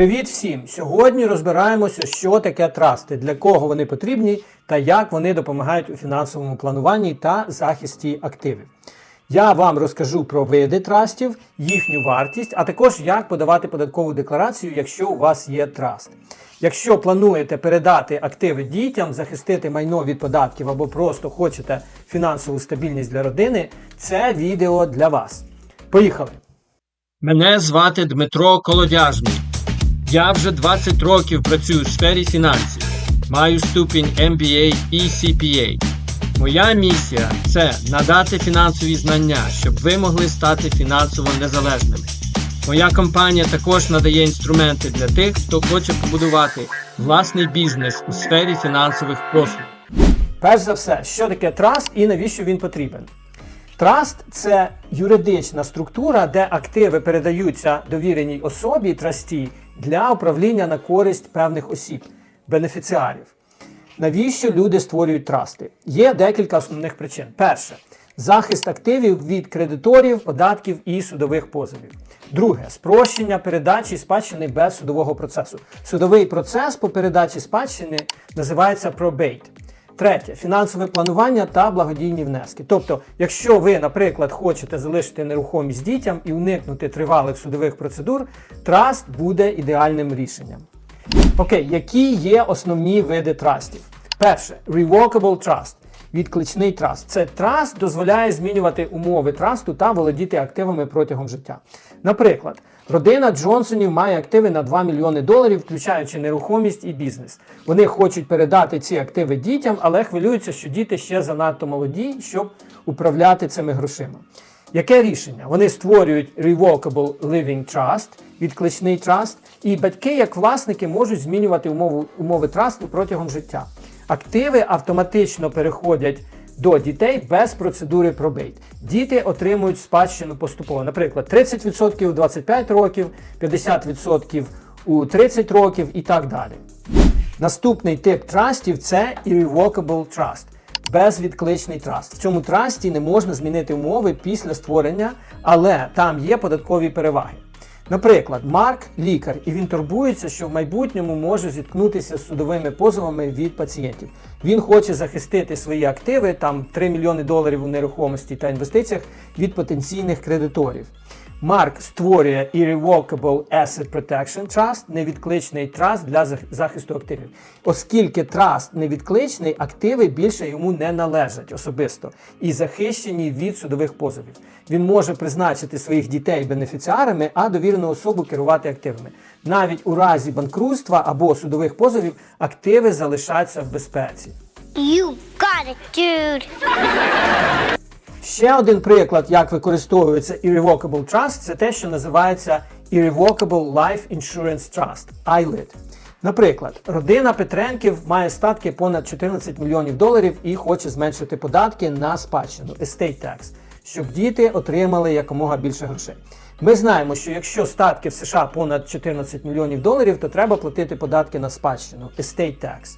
Привіт всім! Сьогодні розбираємося, що таке трасти, для кого вони потрібні та як вони допомагають у фінансовому плануванні та захисті активів. Я вам розкажу про види трастів, їхню вартість, а також як подавати податкову декларацію, якщо у вас є траст. Якщо плануєте передати активи дітям, захистити майно від податків або просто хочете фінансову стабільність для родини, це відео для вас. Поїхали! Мене звати Дмитро Колодяжний. Я вже 20 років працюю в сфері фінансів. Маю ступінь MBA і CPA. Моя місія це надати фінансові знання, щоб ви могли стати фінансово незалежними. Моя компанія також надає інструменти для тих, хто хоче побудувати власний бізнес у сфері фінансових послуг. Перш за все, що таке траст і навіщо він потрібен? Траст це юридична структура, де активи передаються довіреній особі трасті для управління на користь певних осіб, бенефіціарів. Навіщо люди створюють трасти? Є декілька основних причин. Перше захист активів від кредиторів, податків і судових позовів. Друге спрощення передачі спадщини без судового процесу. Судовий процес по передачі спадщини називається probate. Третє фінансове планування та благодійні внески. Тобто, якщо ви, наприклад, хочете залишити нерухомість дітям і уникнути тривалих судових процедур, траст буде ідеальним рішенням. Окей, які є основні види трастів? Перше revocable trust. Відкличний траст. Це траст дозволяє змінювати умови трасту та володіти активами протягом життя. Наприклад, родина Джонсонів має активи на 2 мільйони доларів, включаючи нерухомість і бізнес. Вони хочуть передати ці активи дітям, але хвилюються, що діти ще занадто молоді, щоб управляти цими грошима. Яке рішення? Вони створюють Revocable Living Trust, відкличний траст, і батьки, як власники, можуть змінювати умови, умови трасту протягом життя. Активи автоматично переходять до дітей без процедури пробейт. Діти отримують спадщину поступово. Наприклад, 30% у 25 років, 50% у 30 років і так далі. Наступний тип трастів це Irrevocable Trust. Безвідкличний траст. В цьому трасті не можна змінити умови після створення, але там є податкові переваги. Наприклад, Марк лікар, і він турбується, що в майбутньому може зіткнутися з судовими позовами від пацієнтів. Він хоче захистити свої активи, там 3 мільйони доларів у нерухомості та інвестиціях від потенційних кредиторів. Марк створює Irrevocable Asset Protection Trust, невідкличний траст для захисту активів. Оскільки траст невідкличний, активи більше йому не належать особисто і захищені від судових позовів. Він може призначити своїх дітей бенефіціарами, а довірену особу керувати активами. Навіть у разі банкрутства або судових позовів активи залишаться в безпеці. You got it, dude. Ще один приклад, як використовується Irrevocable Trust, це те, що називається Irrevocable Life Insurance Trust ILIT. Наприклад, родина Петренків має статки понад 14 мільйонів доларів і хоче зменшити податки на спадщину Estate Tax, щоб діти отримали якомога більше грошей. Ми знаємо, що якщо статки в США понад 14 мільйонів доларів, то треба платити податки на спадщину Estate Tax.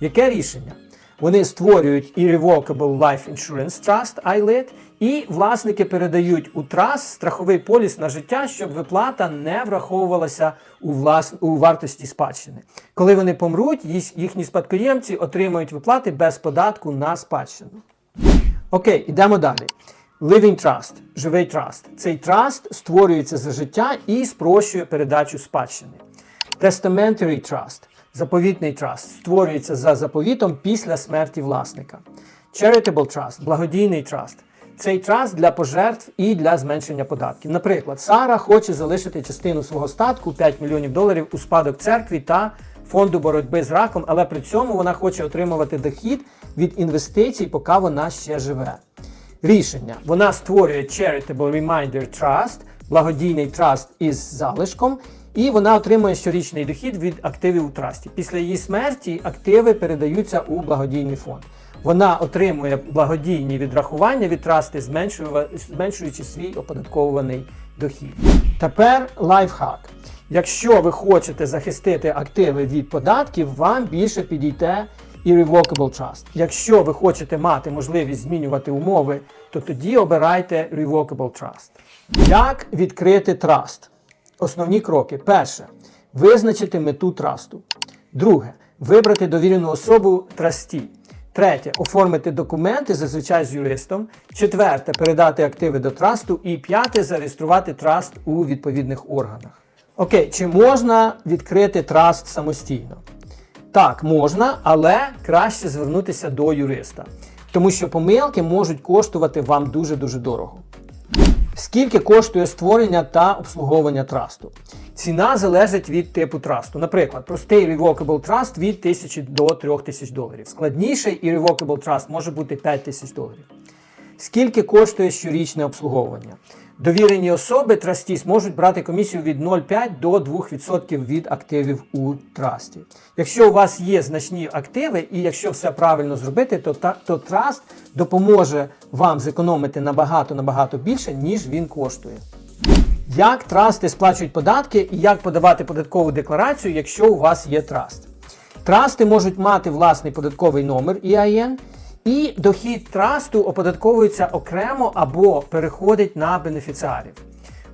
Яке рішення? Вони створюють Irrevocable Life Insurance Trust ILIT, і власники передають у траст страховий поліс на життя, щоб виплата не враховувалася у, влас... у вартості спадщини. Коли вони помруть, їхні спадкоємці отримують виплати без податку на спадщину. Окей, ідемо далі. Living Trust, живий траст. Цей траст створюється за життя і спрощує передачу спадщини. Testamentary Trust, заповітний траст, створюється за заповітом після смерті власника. Charitable Trust, благодійний траст. Цей траст для пожертв і для зменшення податків. Наприклад, Сара хоче залишити частину свого статку 5 мільйонів доларів у спадок церкві та фонду боротьби з раком, але при цьому вона хоче отримувати дохід від інвестицій, поки вона ще живе. Рішення. Вона створює Charitable Reminder Trust, благодійний траст із залишком, і вона отримує щорічний дохід від активів у трасті. Після її смерті активи передаються у благодійний фонд. Вона отримує благодійні відрахування від трасти, зменшуючи свій оподатковуваний дохід. Тепер лайфхак. Якщо ви хочете захистити активи від податків, вам більше підійде Irrevocable Trust. Якщо ви хочете мати можливість змінювати умови, то тоді обирайте Revocable Trust. Як відкрити траст? Основні кроки. Перше. Визначити мету трасту. Друге. Вибрати довірену особу трасті. Третє. Оформити документи зазвичай з юристом. Четверте. Передати активи до трасту. І п'яте. Зареєструвати траст у відповідних органах. Окей, чи можна відкрити траст самостійно? Так, можна, але краще звернутися до юриста, тому що помилки можуть коштувати вам дуже-дуже дорого. Скільки коштує створення та обслуговування трасту? Ціна залежить від типу трасту. Наприклад, простий Revocable Trust від 1000 до 3000 доларів. Складніший і Revocable Trust може бути 5000 доларів. Скільки коштує щорічне обслуговування? Довірені особи трастіс можуть брати комісію від 0,5 до 2% від активів у трасті. Якщо у вас є значні активи, і якщо все правильно зробити, то, то траст допоможе вам зекономити набагато набагато більше, ніж він коштує. Як трасти сплачують податки і як подавати податкову декларацію, якщо у вас є траст? Трасти можуть мати власний податковий номер EIN, і дохід трасту оподатковується окремо або переходить на бенефіціарів.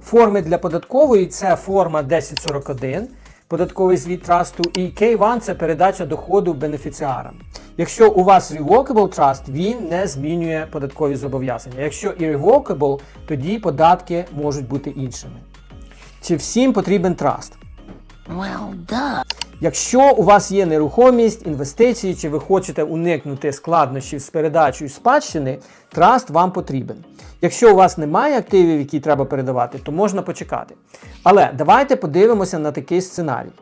Форми для податкової це форма 1041, податковий звіт трасту, і K1 це передача доходу бенефіціарам. Якщо у вас Revocable Trust, він не змінює податкові зобов'язання. Якщо Irrevocable, тоді податки можуть бути іншими. Чи всім потрібен траст? Well, duh. Якщо у вас є нерухомість, інвестиції, чи ви хочете уникнути складнощів з передачею спадщини, траст вам потрібен. Якщо у вас немає активів, які треба передавати, то можна почекати. Але давайте подивимося на такий сценарій.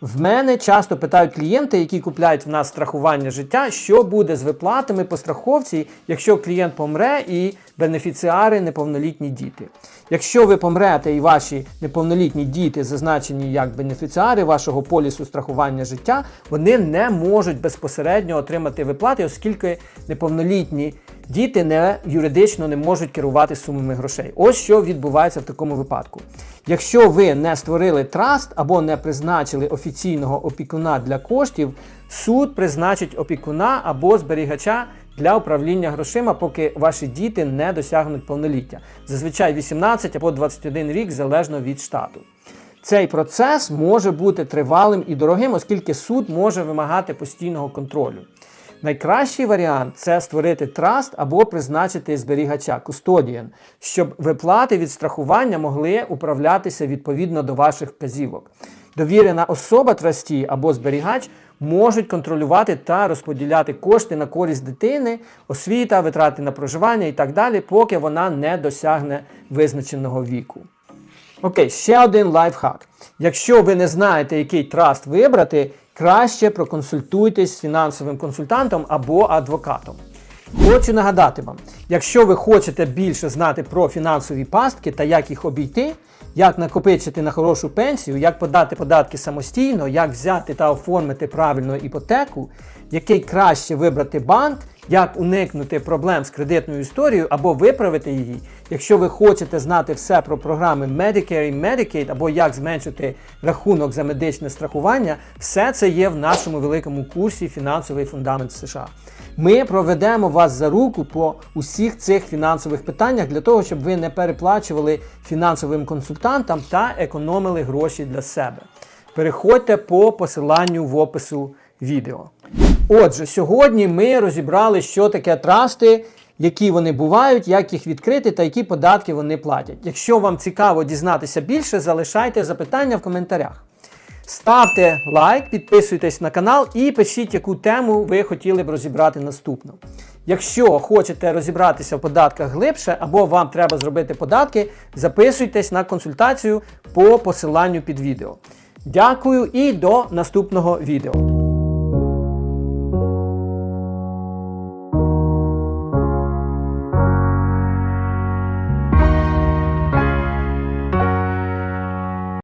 В мене часто питають клієнти, які купляють в нас страхування життя, що буде з виплатами по страховці, якщо клієнт помре і бенефіціари неповнолітні діти. Якщо ви помрете і ваші неповнолітні діти зазначені як бенефіціари вашого полісу страхування життя, вони не можуть безпосередньо отримати виплати, оскільки неповнолітні діти не юридично не можуть керувати сумами грошей. Ось що відбувається в такому випадку. Якщо ви не створили траст або не призначили офіційного опікуна для коштів, суд призначить опікуна або зберігача для управління грошима, поки ваші діти не досягнуть повноліття. Зазвичай 18 або 21 рік залежно від штату. Цей процес може бути тривалим і дорогим, оскільки суд може вимагати постійного контролю. Найкращий варіант це створити траст або призначити зберігача кустодієн, щоб виплати від страхування могли управлятися відповідно до ваших вказівок. Довірена особа трасті або зберігач можуть контролювати та розподіляти кошти на користь дитини, освіта, витрати на проживання і так далі, поки вона не досягне визначеного віку. Окей, ще один лайфхак. Якщо ви не знаєте, який траст вибрати, краще проконсультуйтесь з фінансовим консультантом або адвокатом. Хочу нагадати вам, якщо ви хочете більше знати про фінансові пастки та як їх обійти, як накопичити на хорошу пенсію, як подати податки самостійно, як взяти та оформити правильну іпотеку, який краще вибрати банк, як уникнути проблем з кредитною історією або виправити її. Якщо ви хочете знати все про програми Medicare і Medicaid або як зменшити рахунок за медичне страхування, все це є в нашому великому курсі Фінансовий фундамент США. Ми проведемо вас за руку по усіх цих фінансових питаннях для того, щоб ви не переплачували фінансовим консультантам та економили гроші для себе. Переходьте по посиланню в опису відео. Отже, сьогодні ми розібрали, що таке трасти, які вони бувають, як їх відкрити та які податки вони платять. Якщо вам цікаво дізнатися більше, залишайте запитання в коментарях. Ставте лайк, підписуйтесь на канал і пишіть, яку тему ви хотіли б розібрати наступно. Якщо хочете розібратися в податках глибше або вам треба зробити податки, записуйтесь на консультацію по посиланню під відео. Дякую і до наступного відео.